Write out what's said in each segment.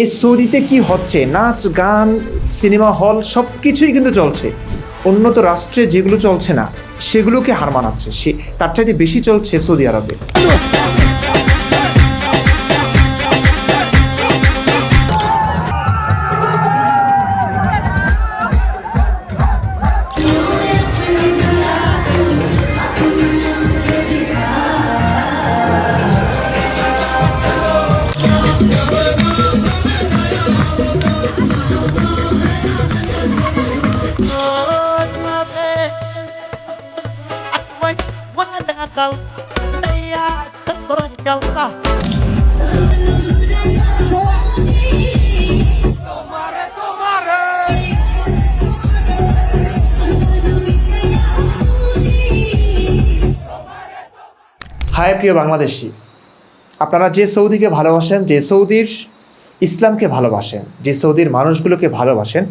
এই সৌদিতে কি হচ্ছে? নাচ, গান, সিনেমা হল সব কিছুই কিন্তু চলছে। উন্নত রাষ্ট্রে যেগুলো চলছে না, সেগুলোকে হার মানাচ্ছে। সে, তার চাইতে বেশি চলছে সৌদি আরবে। হাই প্রিয় বাংলাদেশি, আপনারা যে সৌদিকে ভালোবাসেন, যে সৌদির ইসলামকে ভালোবাসেন, যে সৌদির মানুষগুলোকে ভালোবাসেন,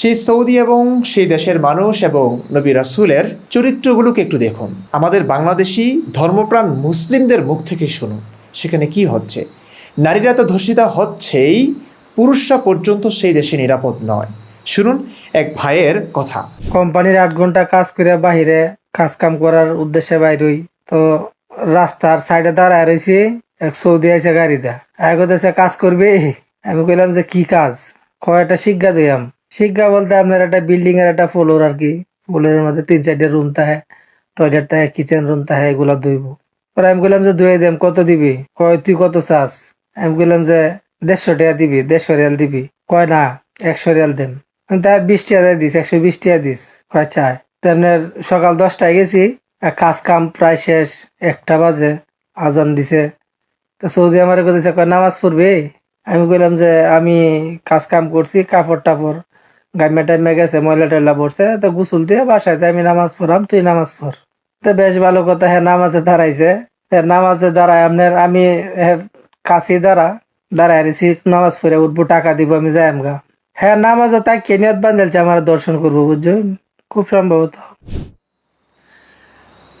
সেই সৌদি এবং সেই দেশের মানুষ এবং নবী রাসুলের চরিত্রগুলোকে একটু দেখুন। আমাদের বাংলাদেশি ধর্মপ্রাণ মুসলিমদের মুখ থেকে শুনুন, সেখানে কি হচ্ছে? নারীরা তো ধর্ষিতা হচ্ছেই, পুরুষরা পর্যন্ত সেই দেশে নিরাপদ নয়। শুনুন এক ভাইয়ের কথা। কোম্পানির আট ঘণ্টা কাজ করে বাহিরে কাজ কাম করার উদ্দেশ্যে বাইরই তো রাস্তার সাইডে দাঁড়ায় রয়েছি, এক সৌদি আইসে গাড়ি দা এক দেশে কাজ করবে, আমি কইলাম যে কি কাজ? কয়টা শিক্ষা দিলাম। শিক্ষা বলতে আপনার একটা বিল্ডিং এর একটা ফ্লোর আর কি। ফ্লোরের মধ্যে তিন চারটে রুম থাকে টয়লেট থাকে কিচেন রুম থাকে, এগুলা ধুইব। পরে আমি কইলাম যে ধুয়ে দেম কত দিবি? কয়, তুই কত চাস? আমি কইলাম যে দেড়শো টাকা দিবি, দেড়শো রিয়াল দিবি। কয়, না, একশো রিয়াল আমি তাই বিশ টাকা দিস একশো বিশ টাকা দিস কয়, চায়। তো আপনার সকাল দশটায় গেছি কাজ কাম প্রায় শেষ, একটা বাজে, আজান দিছে। তো সৌদি আমার দিছে, কয়, নামাজ পড়বে? আমি কইলাম যে, আমি কাজ কাম করছি, কাপড় টাপড় গাইমা টাইমে গেছে, ময়লা টয়লা পড়ছে তো গুসুল দিয়ে বাসায় আমি নামাজ পড়াম, তুই নামাজ পড়। তো বেশ ভালো কথা হ্যাঁ নামাজে দাঁড়াইছে। নামাজে দাঁড়ায় আপনার আমি কাছে দাঁড়া, দাঁড়ায় রয়েছি নামাজ পড়ে উঠবো, টাকা দিব, আমি যাই আমগা। হ্যাঁ নামাজে তাই কেনিয়াত বান্ধালছে আমার দর্শন করব, বুঝছেন? খুব সম্ভবত।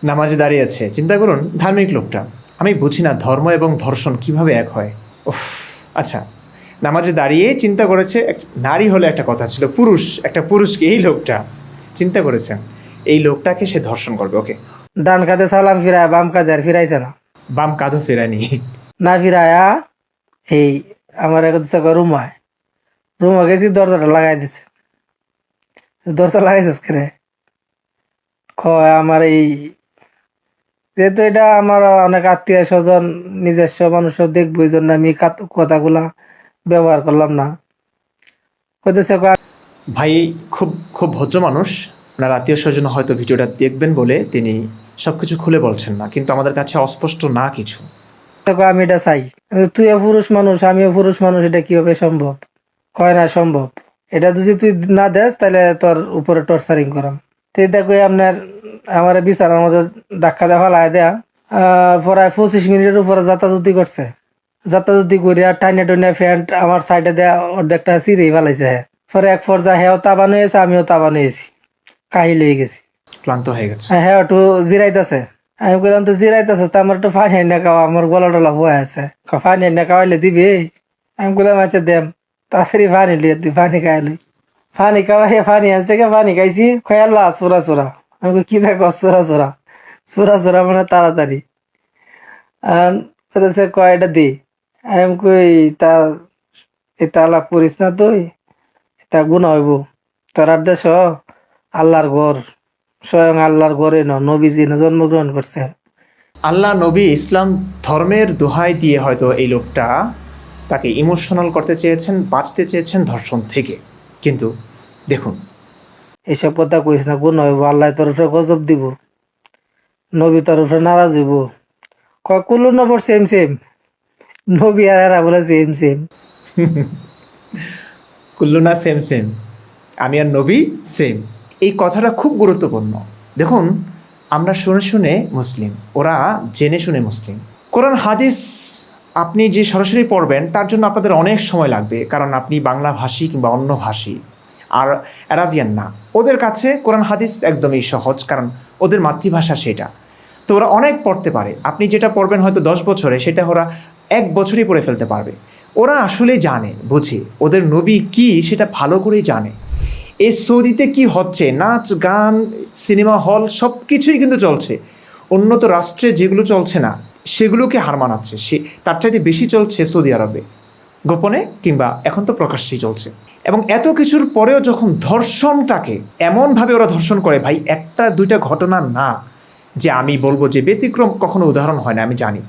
নামাজে দাঁড়িয়ে আছে। চিন্তা করুন ধার্মিক লোকটা। আমি বুঝি না ধর্ম এবং ধর্ষণ কীভাবে এক হয়। উফ আচ্ছা। নামাজে দাঁড়িয়ে চিন্তা করেছে এক নারী হলে একটা কথা ছিল পুরুষ একটা পুরুষকে এই লোকটা? চিন্তা করেছেন এই লোকটাকে সে ধর্ষণ করবে ওকে। ডান কাঁধে সালাম ফিরায় বাম কাতে আর ফিরাইছে না। বাম কাঁধও ফেরানি না ফিরায়া এই আমার এক রুমায় রুমা গেছি দরজাটা লাগাই দিছে। দরজা লাগাইছিস কেন? কয় আমার এই যেহেতু এটা আমার অনেক আত্মীয় স্বজন নিজস্ব মানুষ দেখব এই জন্য আমি কাত- কথাগুলা ব্যবহার করলাম না। কইতেছে কয়, ভাই খুব খুব ভদ্র মানুষ। ওনার আত্মীয় স্বজন হয়তো ভিডিওটা দেখবেন বলে তিনি সব কিছু খুলে বলছেন না কিন্তু আমাদের কাছে অস্পষ্ট না কিছু। আমি এটা চাই। তুইও পুরুষ মানুষ আমিও পুরুষ মানুষ এটা কীভাবে সম্ভব? কয় না সম্ভব। এটা যদি তুই না দেস তাহলে তোর উপরে টর্চারিং করাম। তুই দেখো আপনার আমার বিছানার মধ্যে ধাক্কা দেওয়া ফেলায় দেয়া প্রায় পঁচিশ মিনিটের উপরে যাতাযাতি করছে। যাতাযাতি করে আর টাইনে টাইনে ফ্যান্ট আমার সাইডে দেয়া অর্ধেকটা চিরেই ফেলাইছে পরে এক পর্যায়ে হেও তাবানো হয়েছে আমিও তাবানো হয়েছি কাহিল হয়ে গেছি। ক্লান্ত হয়ে গেছে। হ্যাঁ একটু জিরাইতেছে। আমি বললাম তো জিরাইতেছে তো আমার একটু পানি এনে খাওয়া আমার গলা টলা হয়ে আছে। পানি এনে খাওয়াইলে দিবি? আমি বললাম আচ্ছা দেম তাড়াতাড়ি পানি লিয়ে দি পানি খাইলি পানি খাওয়াই পানি আনছে কে পানি খাইছি খয়াল্লা চোরা চোরা আমি কি দেখো চোরা চোরা চোরা চোরা মানে তাড়াতাড়ি। বলতেছে, কয়টা দি আমি কই, তা আলাপ করিস না তুই এটা গুণ হইব। তোরার দেশ আল্লাহর ঘর। স্বয়ং আল্লাহর ঘরে ন নবীজি জন্মগ্রহণ করছে। আল্লাহ নবী ইসলাম ধর্মের দোহাই দিয়ে হয়তো এই লোকটা তাকে ইমোশনাল করতে চেয়েছেন, বাঁচতে চেয়েছেন ধর্ষণ থেকে। কিন্তু দেখুন এইসব কথা কইস না হইব? আল্লাহ তোর উপরে গজব দিব। নবী তোর উপরে নারাজ হইব। কয় কুলু নবর সেম সেম নবী আর এরা বলে সেম সেম কুল্লুনা সেম সেম আমি আর নবী সেম এই কথাটা খুব গুরুত্বপূর্ণ। দেখুন, আমরা শুনে শুনে মুসলিম। ওরা জেনে শুনে মুসলিম। কোরআন, হাদিস আপনি যে সরাসরি পড়বেন, তার জন্য আপনাদের অনেক সময় লাগবে। কারণ আপনি বাংলা ভাষী কিংবা অন্য ভাষী। আর অ্যারাবিয়ান না। ওদের কাছে কোরআন হাদিস একদমই সহজ, কারণ ওদের মাতৃভাষা সেটা। তো ওরা অনেক পড়তে পারে। আপনি যেটা পড়বেন হয়তো দশ বছরে, সেটা ওরা এক বছরই পড়ে ফেলতে পারবে। ওরা আসলে জানে, বোঝে, ওদের নবী কি সেটা ভালো করেই জানে। এই সৌদিতে কি হচ্ছে? নাচ, গান, সিনেমা, হল সব কিছুই কিন্তু চলছে। উন্নত রাষ্ট্রে যেগুলো চলছে না, সেগুলোকে হার মানাচ্ছে। সে, তার চাইতে বেশি চলছে সৌদি আরবে। গোপনে কিংবা এখন তো প্রকাশ্যেই চলছে। এবং এত কিছুর পরেও যখন ধর্ষণটাকে এমনভাবে ওরা ধর্ষণ করে, ভাই, একটা দুইটা ঘটনা না, যে আমি বলব যে ব্যতিক্রম কখনো উদাহরণ হয় না, আমি জানি।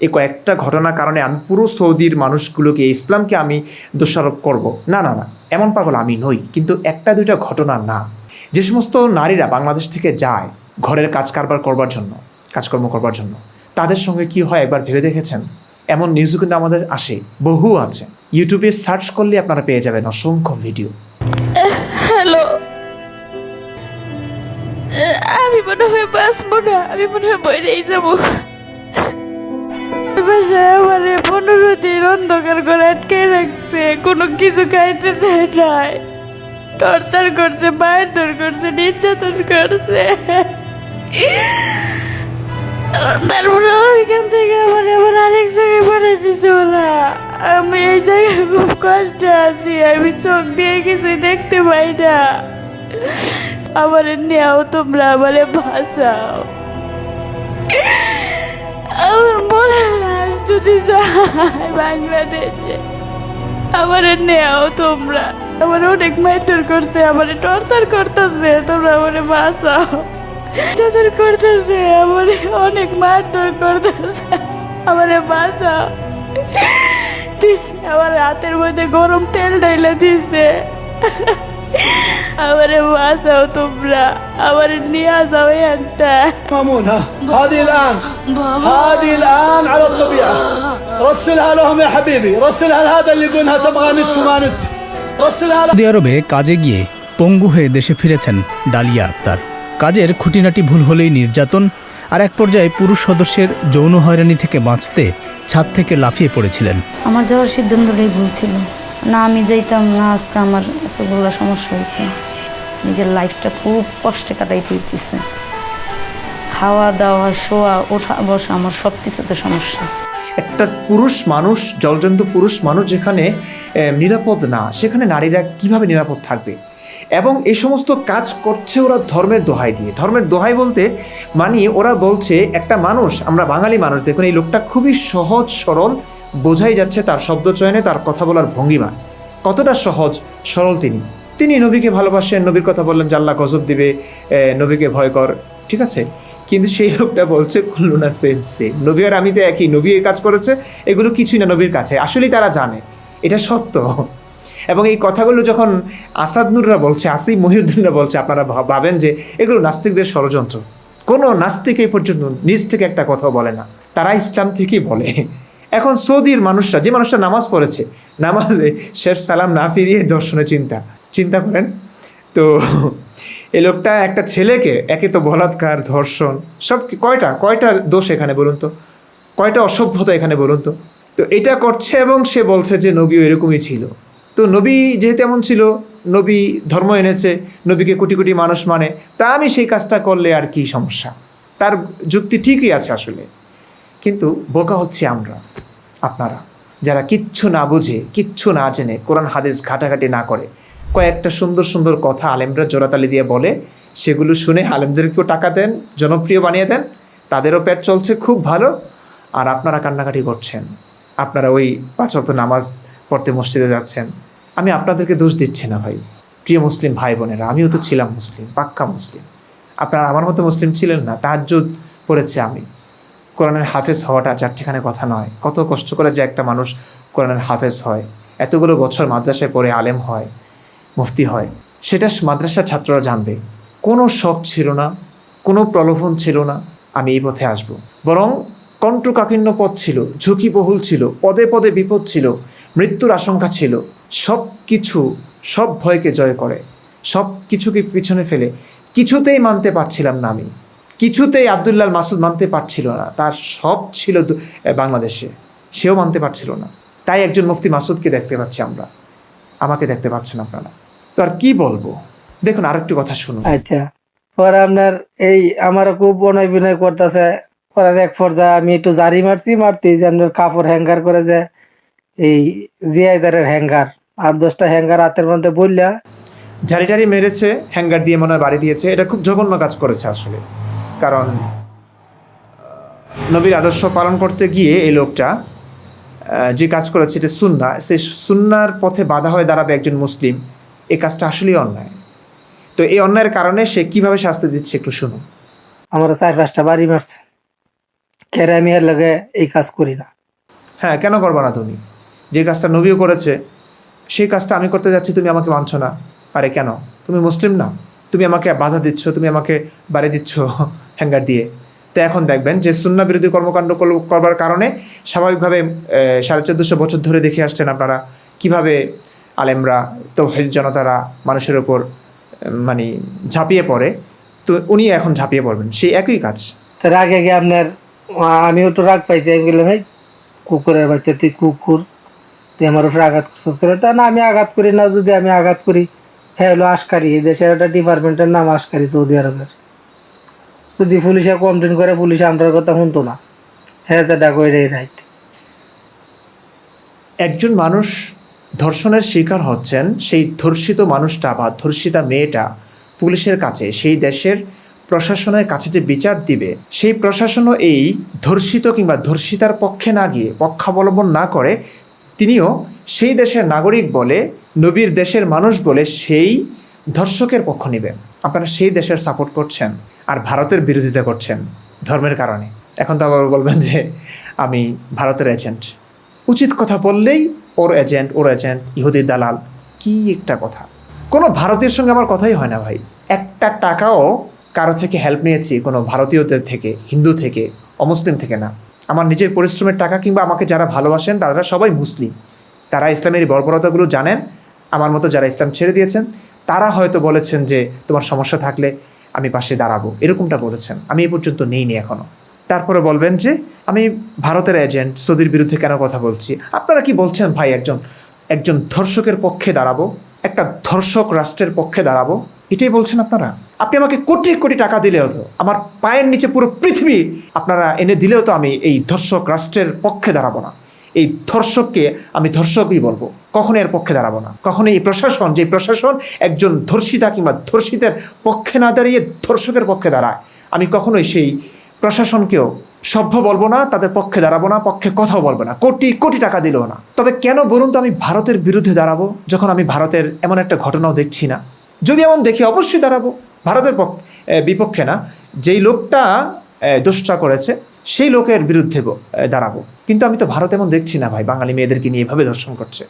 এই কয়েকটা ঘটনার কারণে আমি পুরো সৌদির মানুষগুলোকে, ইসলামকে আমি দোষারোপ করব। না না না, এমন পাগল আমি নই, কিন্তু একটা দুইটা ঘটনা না। যে সমস্ত নারীরা বাংলাদেশ থেকে যায় ঘরের কাজ কারবার করবার জন্য, কাজকর্ম করবার জন্য, তাদের সঙ্গে কি হয় একবার ভেবে দেখেছেন? এমন নিউজও কিন্তু আমাদের আসে, বহু আছে। ইউটিউবে সার্চ করলে আপনারা পেয়ে যাবেন অসংখ্য ভিডিও হ্যালো আমি মনে হয় বাঁচবো না, আমি মনে হয় বইরেই যাব। আমার পনেরো দিন অন্ধকার করে আটকে রাখছে, কোনো কিছু খাইতে দেয় নাই। টর্চার করছে, মারধর করছে, নির্যাতন করছে। তারপরে ওইখান থেকে আমার আবার আরেক জায়গায় পাঠিয়ে দিছে ওরা। আমি এই জায়গায় খুব কষ্টে আছি, আমি চোখ দিয়ে কিছু দেখতে পাই না। আমার নেও তোমরা আমারে ভাসাও আমার মনে লাশ যদি যায় বাংলাদেশে, আমার নেও তোমরা। আমার অনেক মারধর করছে, আমার টর্চার করতেছে, তোমরা আমারে বাঁচাও। যাদের করতেছে আমার অনেক মারধর করতেছে আমারে বাঁচাও দিছে আমার হাতের মধ্যে গরম তেল ডাইলা দিছে আমারে বাঁচাও তোমরা আমারে নিয়ে যাও এনটা مامون ها هذه الآن هذه الآن على الطبيعة رسلها لهم يا حبيبي رسلها لهذا اللي يقولها تبغى نت وما نت رسلها সৌদি আরবে কাজে গিয়ে পঙ্গু হয়ে দেশে ফিরেছেন ডালিয়া আক্তার কাজের খুঁটিনাটি ভুল হলেই নির্যাতন আর এক পর্যায়ে পুরুষ সদস্যের যৌন হয়রানি থেকে বাঁচতে ছাদ থেকে লাফিয়ে পড়েছিলেন। আমার যাওয়ার সিদ্ধান্তটাই ভুল ছিল। না আমি যাইতাম না আজকে আমার এতগুলো সমস্যা হইতো নিজের লাইফটা খুব কষ্টে কাটাইতে হইতেছে। খাওয়া দাওয়া শোয়া ওঠা বসা আমার সব কিছুতে সমস্যা। একটা পুরুষ মানুষ জলজন্তু পুরুষ মানুষ যেখানে নিরাপদ না সেখানে নারীরা কীভাবে নিরাপদ থাকবে? এবং এই সমস্ত কাজ করছে ওরা ধর্মের দোহাই দিয়ে। ধর্মের দোহাই বলতে মানে ওরা বলছে, একটা মানুষ, আমরা বাঙালি মানুষ, দেখুন এই লোকটা খুবই সহজ, সরল, বোঝাই যাচ্ছে তার শব্দ চয়নে, তার কথা বলার ভঙ্গিমা কতটা সহজ, সরল তিনি। তিনি নবীকে ভালোবাসেন, নবীর কথা বললেন, জাল্লা গজব দিবে নবীকে ভয় কর। ঠিক আছে? কিন্তু সেই লোকটা বলছে, কুল্লু না, সেম সেম। নবী আর আমি তো একই, নবী কাজ করেছে, এগুলো কিছুই না, নবীর কাছে। আসলেই তারা জানে। এটা সত্য। এবং এই কথাগুলো যখন আসাদনুররা বলছে, আসিফ মহিউদ্দিনরা বলছে, আপনারা ভাবেন যে এগুলো নাস্তিকদের ষড়যন্ত্র। কোনো নাস্তিক এই পর্যন্ত নিজ থেকে একটা কথা বলে না। তারা ইসলাম থেকেই বলে। এখন সৌদির মানুষরা, যে মানুষটা নামাজ পড়েছে, নামাজে শেষ সালাম না ফিরিয়ে দর্শনে চিন্তা। চিন্তা করেন? তো এই লোকটা একটা ছেলেকে, একে তো বলাৎকার, ধর্ষণ, সব কয়টা কয়টা দোষ এখানে বলুন তো? কয়টা অসভ্যতা এখানে বলুন তো? তো এটা করছে এবং সে বলছে যে নবীও এরকমই ছিল। তো নবী যেহেতু এমন ছিল, নবী ধর্ম এনেছে, নবীকে কোটি কোটি মানুষ মানে তা আমি সেই কাজটা করলে আর কি সমস্যা? তার যুক্তি ঠিকই আছে আসলে। কিন্তু বোকা হচ্ছে আমরা, আপনারা, যারা কিচ্ছু না বুঝে, কিচ্ছু না জেনে, কোরআন, হাদিস ঘাটাঘাটি না করে, কয়েকটা সুন্দর সুন্দর কথা আলেমরা জোড়াতালি দিয়ে বলে, সেগুলো শুনে আলেমদেরকেও টাকা দেন, জনপ্রিয় বানিয়ে দেন, তাদেরও পেট চলছে খুব ভালো, আর আপনারা কান্নাকাটি করছেন। আপনারা ওই পাঁচ নামাজ পড়তে মসজিদে যাচ্ছেন। আমি আপনাদেরকে দোষ দিচ্ছি না ভাই। প্রিয় মুসলিম ভাই বোনেরা, আমিও তো ছিলাম মুসলিম, পাক্কা মুসলিম। আপনারা আমার মতো মুসলিম ছিলেন না, তাহাজ্জুদ পড়েছি আমি। কোরআনের হাফেজ হওয়াটা চারটিখানে কথা নয়। কত কষ্ট করে যে একটা মানুষ কোরআনের হাফেজ হয়, এতগুলো বছর মাদ্রাসায় পড়ে আলেম হয়, মুফতি হয়, সেটা মাদ্রাসার ছাত্ররা জানবে। কোনো শখ ছিল না, কোনো প্রলোভন ছিল না, আমি এই পথে আসব। বরং কণ্ঠকাকীর্ণ পথ ছিল, ঝুঁকিবহুল ছিল, পদে পদে বিপদ ছিল। মৃত্যুর আশঙ্কা ছিল। সব কিছু সব ভয়কে জয় করে। সব কিছুকে পিছনে ফেলে। কিছুতেই মানতে পারছিলাম না আমি। কিছুতেই আবদুল্লাল মাসুদ মানতে পারছিল না। তার সব ছিল বাংলাদেশে। সেও মানতে পারছিল না। তাই একজন মুফতি মাসুদকে দেখতে পাচ্ছি আমরা। আমাকে দেখতে পাচ্ছেন আপনারা। তো আর কি বলব? দেখুন, আরেকটু কথা শুনুন। আচ্ছা। পরে আপনার এই আমার খুব অনয় বিনয় করতেছে। পরে এক পর্যায়ে আমি একটু জারি মারছি মারতে যে আপনার কাপড় হ্যাঙ্গার করে যে এই জিয়াইদারের হ্যাঙ্গার। আট দশটা হ্যাঙ্গার হাতের মধ্যে বললা ঝাড়ি টাড়ি মেরেছে হ্যাঙ্গার দিয়ে মনে হয় বাড়ি দিয়েছে। এটা খুব জঘন্য কাজ করেছে আসলে। কারণ নবীর আদর্শ পালন করতে গিয়ে এই লোকটা যে কাজ করেছে এটা সুন্না। সেই সুন্নার পথে বাধা হয়ে দাঁড়াবে একজন মুসলিম এই কাজটা আসলেই অন্যায়। তো এই অন্যায়ের কারণে সে কীভাবে শাস্তি দিচ্ছে একটু শুনুন। আমার চার পাঁচটা বাড়ি মারছে। কেরে আমি এর লগে এই কাজ করি না। হ্যাঁ কেন করবা না তুমি? যে কাজটা নবীও করেছে, সেই কাজটা আমি করতে যাচ্ছি, তুমি আমাকে মানছ না। আরে কেন? তুমি মুসলিম না? তুমি আমাকে বাধা দিচ্ছ, তুমি আমাকে বাড়ি দিচ্ছ হ্যাঙ্গার দিয়ে। তো এখন দেখবেন যে সুন্না বিরোধী কর্মকাণ্ড করবার কারণে স্বাভাবিকভাবে সাড়ে চোদ্দোশো বছর ধরে দেখে আসছেন আপনারা কীভাবে আলেমরা, তৌহিদ জনতারা মানুষের ওপর মানে ঝাঁপিয়ে পড়ে। তো উনি এখন ঝাঁপিয়ে পড়বেন, সেই একই কাজ। তার আগে আপনার আমিও তো রাগ পাইছি, আমি বললাম ভাই কুকুরের বাচ্চা, তুই কুকুর তুই আমার উপরে আঘাত করে, তা না, আমি আঘাত করি না, যদি আমি আঘাত করি হ্যাঁ হলো আশকারি, এই দেশের একটা ডিপার্টমেন্টের নাম আশকারি, সৌদি আরবের। যদি পুলিশে কমপ্লেন করে, পুলিশ আমরার কথা শুনতো না। হ্যাঁ সেটা কইরাই রাইট একজন মানুষ ধর্ষণের শিকার হচ্ছেন, সেই ধর্ষিত মানুষটা বা ধর্ষিতা মেয়েটা পুলিশের কাছে, সেই দেশের প্রশাসনের কাছে যে বিচার দিবে, সেই প্রশাসনও এই ধর্ষিত কিংবা ধর্ষিতার পক্ষে না গিয়ে পক্ষাবলম্বন না করে তিনিও সেই দেশের নাগরিক বলে, নবীর দেশের মানুষ বলে সেই ধর্ষকের পক্ষ নেবেন আপনারা সেই দেশের সাপোর্ট করছেন আর ভারতের বিরোধিতা করছেন ধর্মের কারণে। এখন তো আবার বলবেন যে আমি ভারতের এজেন্ট উচিত কথা বললেই ওর এজেন্ট ওর এজেন্ট ইহুদি দালাল, কি একটা কথা। কোনো ভারতীয় সঙ্গে আমার কথাই হয় না ভাই। একটা টাকাও কারও থেকে হেল্প নিয়েছি, কোনো ভারতীয়দের থেকে, হিন্দু থেকে, অমুসলিম থেকে না। আমার নিজের পরিশ্রমের টাকা কিংবা আমাকে যারা ভালোবাসেন, তারা সবাই মুসলিম। তারা ইসলামের বর্বরতাগুলো জানেন। আমার মতো যারা ইসলাম ছেড়ে দিয়েছেন, তারা হয়তো বলেছেন যে, তোমার সমস্যা থাকলে আমি পাশে দাঁড়াবো। এরকমটা বলেছেন। আমি এ পর্যন্ত নেইনি এখনও তারপরে বলবেন যে, আমি ভারতের এজেন্ট সৌদির বিরুদ্ধে কেন কথা বলছি? আপনারা কি বলছেন, ভাই, একজন একজন ধর্ষকের পক্ষে দাঁড়াবো, একটা ধর্ষক রাষ্ট্রের পক্ষে দাঁড়াবো? এটাই বলছেন আপনারা? আপনি আমাকে কোটি কোটি টাকা দিলেও তো, আমার পায়ের নিচে পুরো পৃথিবী আপনারা এনে দিলেও তো আমি এই ধর্ষক রাষ্ট্রের পক্ষে দাঁড়াবো না। এই ধর্ষককে আমি ধর্ষকই বলব। কখনো এর পক্ষে দাঁড়াবো না। কখনো এই প্রশাসন, যে প্রশাসন একজন ধর্ষিতা কিংবা ধর্ষিতের পক্ষে না দাঁড়িয়ে ধর্ষকের পক্ষে দাঁড়ায়। আমি কখনোই সেই প্রশাসনকেও সভ্য বলব না, তাদের পক্ষে দাঁড়াবো না, পক্ষে কথাও বলব না। কোটি কোটি টাকা দিলেও না। তবে কেন বলুন তো আমি ভারতের বিরুদ্ধে দাঁড়াবো, যখন আমি ভারতের এমন একটা ঘটনাও দেখছি না? যদি এমন দেখি, অবশ্যই দাঁড়াবো। ভারতের পক্ষ বিপক্ষে না। যেই লোকটা দোষটা করেছে, সেই লোকের বিরুদ্ধে দাঁড়াবো। কিন্তু আমি তো ভারত এমন দেখছি না ভাই, বাঙালি মেয়েদেরকে নিয়ে এভাবে ধর্ষণ করছে।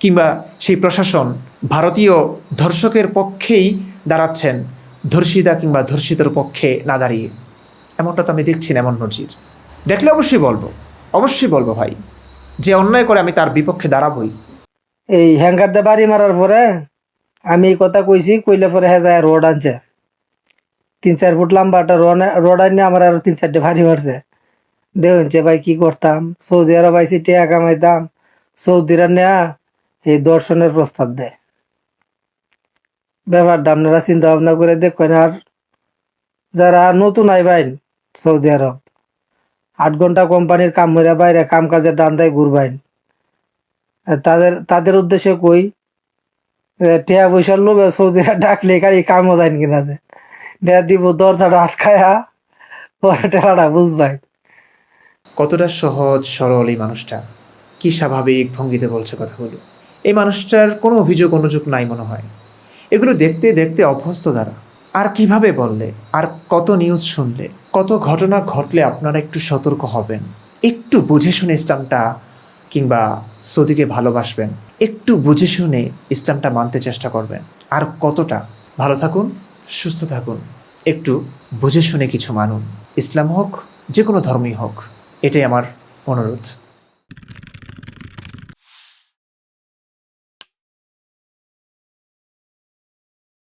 কিংবা সেই প্রশাসন ভারতীয় ধর্ষকের পক্ষেই দাঁড়াচ্ছেন, ধর্ষিতা কিংবা ধর্ষিতর পক্ষে না দাঁড়িয়ে। এমনটা তো আমি দেখছি না, এমন নজির। দেখলে অবশ্যই বলব অবশ্যই বলব ভাই। যে অন্যায় করে আমি তার বিপক্ষে দাঁড়াবই। এই হ্যাঙ্গার দিয়ে বাড়ি মারার পরে আমি এই কথা কইছি, কইলে পরে হ্যাঁ যায় রোড আনছে। তিন চার ফুট লম্বা একটা রোড আনিয়ে আমার আরও তিন চারটে ভারী মারছে। দেখছে ভাই কি করতাম, সৌদি আরব আইসি টিয়া কামাইতাম, সৌদিরা নেয়া এই দর্শনের প্রস্তাব দেয়। ব্যাপারটা আপনারা চিন্তা ভাবনা করে দেখবেন, আর যারা নতুন আইবাইন সৌদি আরব, আট ঘণ্টা কোম্পানির কাম মরে বাইরে কাম কাজের দান্দায় ঘুরবাইন। তাদের তাদের উদ্দেশ্যে কই টিয়া পয়সার লোভে সৌদিরা ডাকলে খালি কামও দেন কিনা দে দেয়া দিব, দরজাটা আটকায়া, পরে টেলাটা বুঝবাই। কতটা সহজ, সরল এই মানুষটা? কি স্বাভাবিক ভঙ্গিতে বলছে কথাগুলো? এই মানুষটার কোনো অভিযোগ, অনুযোগ নাই মনে হয়। এগুলো দেখতে দেখতে অভ্যস্ত দ্বারা আর কীভাবে বললে? আর কত নিউজ শুনলে? কত ঘটনা ঘটলে আপনারা একটু সতর্ক হবেন? একটু বুঝে শুনে ইসলামটা কিংবা সৌদিকে ভালোবাসবেন, একটু বুঝে শুনে ইসলামটা মানতে চেষ্টা করবেন। আর কতটা? ভালো থাকুন, সুস্থ থাকুন, একটু বুঝে শুনে কিছু মানুন। ইসলাম হোক যে কোনো ধর্মই হোক, এটাই আমার অনুরোধ।